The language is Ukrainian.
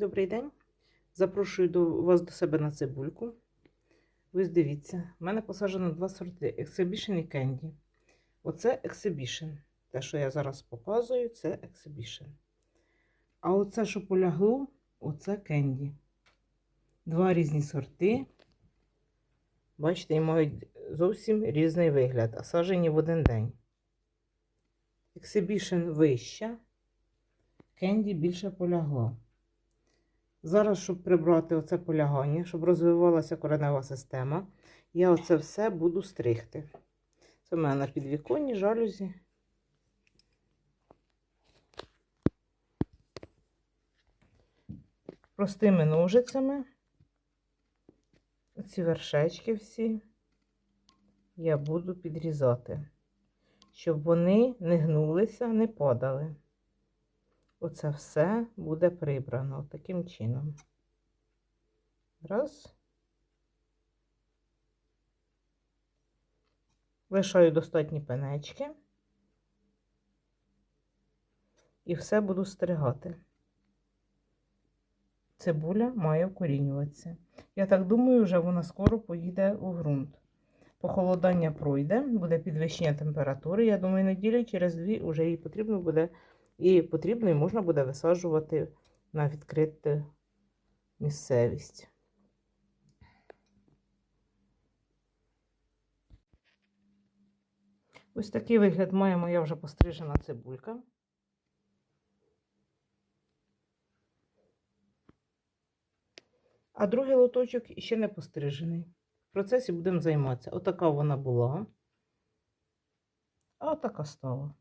Добрий день. Запрошую до вас до себе на цибульку. Ви дивіться, в мене посаджено два сорти Exhibition і Candy. Оце Exhibition. Те, що я зараз показую, це Exhibition. А оце, що полягло, оце Candy. Два різні сорти. Бачите, і мають зовсім різний вигляд, а саджені в один день. Exhibition вища, Candy більше полягло. Зараз, щоб прибрати оце полягання, щоб розвивалася коренева система, я оце все буду стригти. Це в мене на підвіконні, жалюзі. Простими ножицями. Ці вершечки всі я буду підрізати, щоб вони не гнулися, не падали. Оце все буде прибрано таким чином. Раз. Лишаю достатні пенечки. І все буду стригати. Цибуля має укорінюватися. Я так думаю, вже вона скоро поїде у ґрунт. Похолодання пройде, буде підвищення температури. Я думаю, неділі через дві вже їй потрібно буде і потрібно і можна буде висаджувати на відкриту місцевість. Ось такий вигляд має моя вже пострижена цибулька. А другий лоточок ще не пострижений. В процесі будемо займатися. Отака вона була, а отака стала.